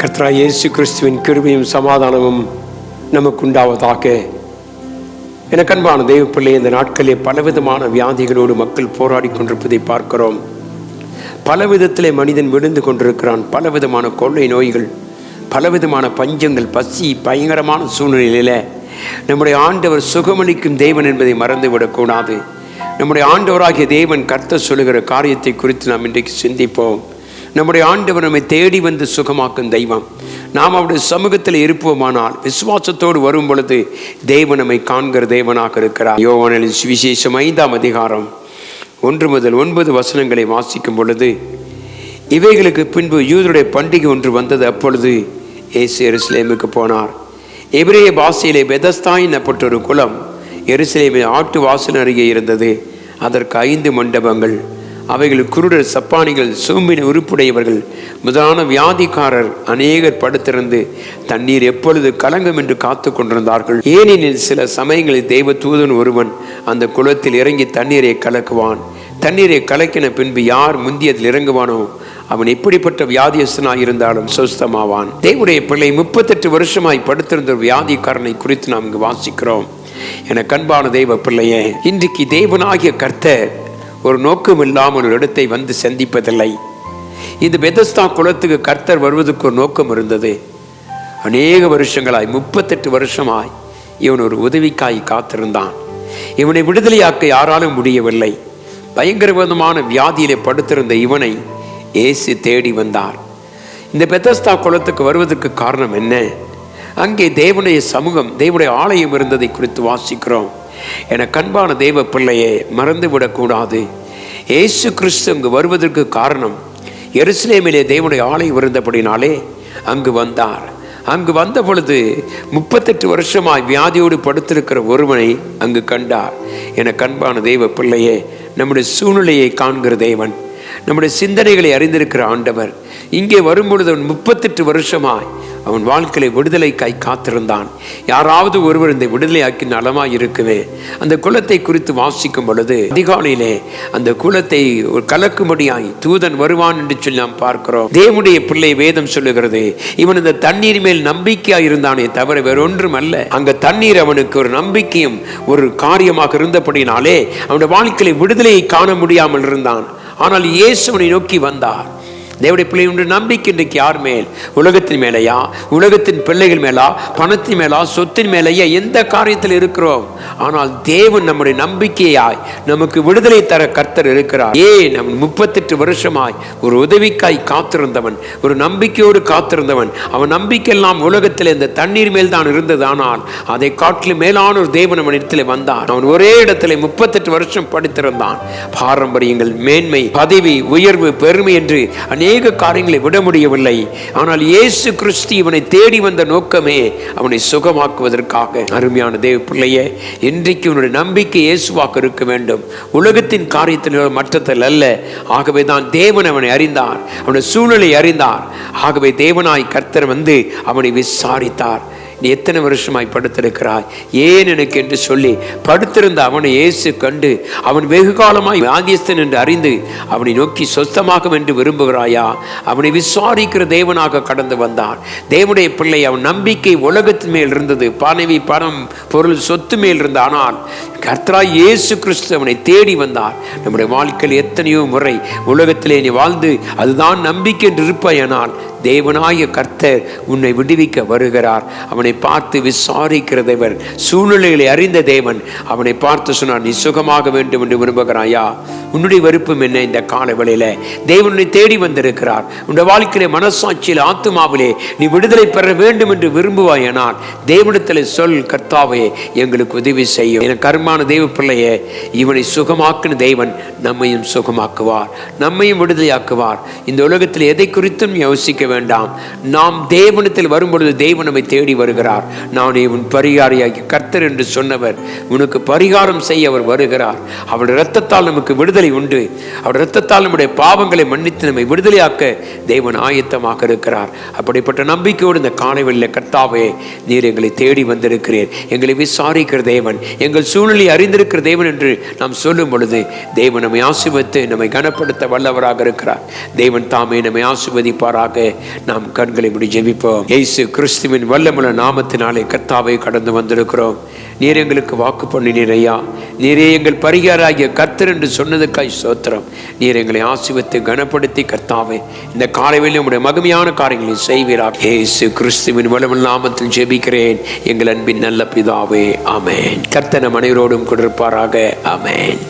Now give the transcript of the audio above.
கர்த்தரா இயேசு கிறிஸ்துவின் கிருபையும் சமாதானமும் நமக்கு உண்டாவதாக எனக்கு அன்பான தெய்வ பிள்ளை இந்த நாட்களிலே பலவிதமான வியாதிகளோடு மக்கள் போராடி கொண்டிருப்பதை பார்க்கிறோம். பல விதத்திலே மனிதன் விழுந்து கொண்டிருக்கிறான். பலவிதமான கொள்ளை நோய்கள் பலவிதமான பஞ்சங்கள் பசி பயங்கரமான சூழ்நிலையில் நம்முடைய ஆண்டவர் சுகமளிக்கும் தேவன் என்பதை மறந்துவிடக்கூடாது நம்முடைய ஆண்டவராகிய தேவன் கர்த்த சொல்லுகிற காரியத்தை குறித்து நாம் இன்றைக்கு சிந்திப்போம். நம்முடைய ஆண்டவர் நம்மை தேடி வந்து சுகமாக்கும் தெய்வம். நாம் அவருடைய சமூகத்தில் இருப்போமானால் விசுவாசத்தோடு வரும் பொழுது தேவன் நம்மை காண்கிற தேவனாக இருக்கிறார். யோவனின் சுவிசேஷம் ஐந்தாம் அதிகாரம் ஒன்று முதல் ஒன்பது வசனங்களை வாசிக்கும் பொழுது இவைகளுக்கு பின்பு யூதருடைய பண்டிகை ஒன்று வந்தது. அப்பொழுது ஏசு எருசலேமுக்கு போனார். எபிரேய பாசையிலே பெதஸ்தா எனப்பட்ட ஒரு குளம் எருசலேமில் ஆட்டு வாசல் அருகே இருந்தது. அதற்கு ஐந்து மண்டபங்கள் அவைகள் குருடர் சப்பானிகள் சோம்பின உறுப்புடையவர்கள் முதலான வியாதிக்காரர் அநேகர் படுத்திருந்து தண்ணீர் எப்பொழுது கலங்கும் என்று காத்து கொண்டிருந்தார்கள். ஏனெனில் சில சமயங்களில் தெய்வ தூதன் ஒருவன் அந்த குளத்தில் இறங்கி தண்ணீரை கலக்குவான். தண்ணீரை கலக்கின பின்பு யார் முந்தியதில் இறங்குவானோ அவன் எப்படிப்பட்ட வியாதியஸ்தனாக இருந்தாலும் சுஸ்தமாவான். தேவடைய பிள்ளை முப்பத்தெட்டு வருஷமாய் படுத்திருந்த ஒரு வியாதிக்காரனை குறித்து நாம் இங்கு வாசிக்கிறோம். என கண்பான தெய்வ பிள்ளையே இன்றைக்கு தேவனாகிய கர்த்தர் ஒரு நோக்கம் இல்லாமல் ஒரு இடத்தை வந்து சந்திப்பதில்லை. இந்த பெதஸ்தா குலத்துக்கு கர்த்தர் வருவதற்கு ஒரு நோக்கம் இருந்தது. அநேக வருஷங்களாய் முப்பத்தெட்டு வருஷமாய் இவன் ஒரு உதவிக்காய் காத்திருந்தான். இவனை விடுதலையாக்க யாராலும் முடியவில்லை. பயங்கரவிதமான வியாதியிலே படுத்திருந்த இவனை ஏசு தேடி வந்தார். இந்த பெத்தஸ்தா குலத்துக்கு வருவதற்கு காரணம் என்ன? அங்கே தேவனுடைய சமூகம் தேவனுடைய ஆலயம் இருந்ததை குறித்து வாசிக்கிறோம். என கண்பான தெய்வ பிள்ளையை மறந்து விடக்கூடாது இயேசு கிறிஸ்து அங்கு வருவதற்கு காரணம் எருசலேமிலே தேவனுடைய ஆலை இருந்தபடினாலே அங்கு வந்தார். அங்கு வந்த பொழுது முப்பத்தெட்டு வருஷமாய் வியாதியோடு படுத்திருக்கிற ஒருவனை அங்கு கண்டார். என கண்பான தெய்வ பிள்ளையே நம்முடைய சூழ்நிலையை காண்கிற தேவன் நம்முடைய சிந்தனைகளை அறிந்திருக்கிற ஆண்டவர் இங்கே வரும்பொழுது அவன் முப்பத்தெட்டு வருஷமாய் அவன் வாழ்க்கையில விடுதலைக்காய் காத்திருந்தான். யாராவது ஒருவர் இந்த விடுதலையாக்கி நலமா இருக்குமே அந்த குலத்தை குறித்து வாசிக்கும் பொழுது அதிகாலையிலே அந்த குலத்தை கலக்கும்படியாய் தூதன் வருவான் என்று சொல்லி நாம் பார்க்கிறோம். தேவனுடைய பிள்ளை வேதம் சொல்லுகிறது இவன் இந்த தண்ணீர் மேல் நம்பிக்கையா இருந்தானே தவிர வேறொன்றும் அல்ல. அங்க தண்ணீர் அவனுக்கு ஒரு நம்பிக்கையும் ஒரு காரியமாக இருந்தபடினாலே அவனுடைய வாழ்க்கையை விடுதலையை காண முடியாமல் இருந்தான். ஆனால் இயேசுவனை நோக்கி வந்தார். தேவடைய பிள்ளை உண்டு. நம்பிக்கை இன்றைக்கு யார் மேல்? உலகத்தின் மேலையா? உலகத்தின் பிள்ளைகள் மேலா? பணத்தின் மேலா? சொத்தின் மேலேயா? எந்த காரியத்தில் இருக்கிறோம்? ஆனால் தேவன் நம்முடைய நம்பிக்கையாய் நமக்கு விடுதலை தர கர்த்தர் இருக்கிறார். ஏன்? நம் முப்பத்தெட்டு வருஷமாய் ஒரு உதவிக்காய் காத்திருந்தவன் ஒரு நம்பிக்கையோடு காத்திருந்தவன். அவன் நம்பிக்கையெல்லாம் உலகத்தில் இந்த தண்ணீர் மேல் தான் இருந்தது. ஆனால் அதை காட்டிலும் மேலான ஒரு தேவன் அவன் இடத்துல வந்தான். அவன் ஒரே இடத்துல முப்பத்தெட்டு வருஷம் படித்திருந்தான். பாரம்பரியங்கள் மேன்மை பதவி உயர்வு பெருமை என்று அநேக அநேக காரியங்களை விட முடியவில்லை. ஆனால் இயேசு கிறிஸ்து இவனை தேடி வந்த நோக்கமே அவனை சுகமாக்குவதற்காக. அருமையான தேவ பிள்ளையே இன்றைக்கு உன்னுடைய நம்பிக்கை இயேசுவாக இருக்க வேண்டும். உலகத்தின் காரியத்தில் மற்றத்தில் அல்ல. ஆகவே தான் தேவன் அவனை அறிந்தார். அவனுடைய சூழ்நிலை அறிந்தார். ஆகவே தேவனாய் கர்த்தர் வந்து அவனை விசாரித்தார். நீ எத்தனை வருஷமாய் படுத்திருக்கிறாய்? ஏன் எனக்கு என்று சொல்லி படுத்திருந்த அவனை இயேசு கண்டு அவன் வெகு காலமாய் வியாதியஸ்தன் என்று அறிந்து அவனை நோக்கி சொத்தமாகும் என்று விரும்புகிறாயா? அவனை விசாரிக்கிற தேவனாக கடந்து வந்தான். தேவனுடைய பிள்ளை அவன் நம்பிக்கை உலகத்தின் மேல் இருந்தது. பணவி பணம் பொருள் சொத்து மேல் இருந்த ஆனால் கர்த்தரா இயேசு கிறிஸ்து அவனை தேடி வந்தார். நம்முடைய வாழ்க்கையில் எத்தனையோ முறை உலகத்திலே நீ வாழ்ந்து அதுதான் நம்பிக்கை என்று இருப்பாயானால் தேவனாய கர்த்தர் உன்னை விடுவிக்க வருகிறார். அவனை பார்த்து விசாரிக்கிற தேவன் சூழ்நிலைகளை அறிந்த தேவன். அவனை பார்த்து சொன்னார் நீ சுகமாக வேண்டும் என்று விரும்புகிறாயா? உன்னுடைய விருப்பம் என்ன இந்த கால வேளையில? தேவனை தேடி வந்திருக்கிறார். உன்னுடைய வாழ்க்கையில மனசாட்சியில் ஆத்மாவிலே நீ விடுதலை பெற வேண்டும் என்று விரும்புவாயனால் தேவனிடத்தில் சொல் கர்த்தாவே எங்களுக்கு உதவி செய்யும். என கருமான தெய்வ பிள்ளையே இவனை சுகமாக்குன தேவன் நம்மையும் சுகமாக்குவார். நம்மையும் விடுதலையாக்குவார். இந்த உலகத்தில் எதை குறித்தும் யோசிக்க வேண்டாம். நாம் தேவனத்தில் வரும்பொழுது தேவன் நம்மை தேடி வருகிறார். நானே உன் பரிகாரியாகி கர்த்தர் என்று சொன்னவர் உனக்கு பரிகாரம் செய்ய அவர் வருகிறார். அவருடைய இரத்தத்தால் நமக்கு விடுதலை விடுதலை உண்டு. அவர் இரத்தத்தால் நம்முடைய பாவங்களை மன்னித்து நம்மை விடுதலையாக்க தேவன் ஆயத்தமாக இருக்கிறார். அப்படிப்பட்ட நம்பிக்கையோடு இந்த காணவில்லை கர்த்தாவே நீர் எங்களை தேடி வந்திருக்கிறீர். எங்களை விசாரிக்கிற தேவன் எங்கள் சூழ்நிலை அறிந்திருக்கிற தேவன் என்று நாம் சொல்லும் பொழுது தேவன் நம்மை ஆசிர்வத்து நம்மை கனப்படுத்த வல்லவராக இருக்கிறார். தேவன் தாமே நம்மை ஆசிர்வதிப்பாராக. நாம் கண்களை முடி ஜெபிப்போம். இயேசு கிறிஸ்துவின் வல்லமுள்ள நாமத்தினாலே கர்த்தாவை கடந்து வந்திருக்கிறோம். நீர் எங்களுக்கு வாக்கு பண்ணினீர் ஐயா. நீரே எங்கள் பரிகாராகிய கர்த்தர் என்று சொன்னது சொன்னதுக்காய் சோத்திரம். நீர் எங்களை ஆசிவத்தை கனப்படுத்தி கர்த்தாவே இந்த காலையில் உடைய மகிமையான காரியங்களை செய்வீராக. இயேசு கிறிஸ்துவின் வல்லமுள்ள நாமத்தில் ஜெபிக்கிறேன். எங்கள் அன்பின் நல்ல பிதாவே அமேன் கர்த்தன மனைவரோடும் கொண்டிருப்பாராக ஆமென்.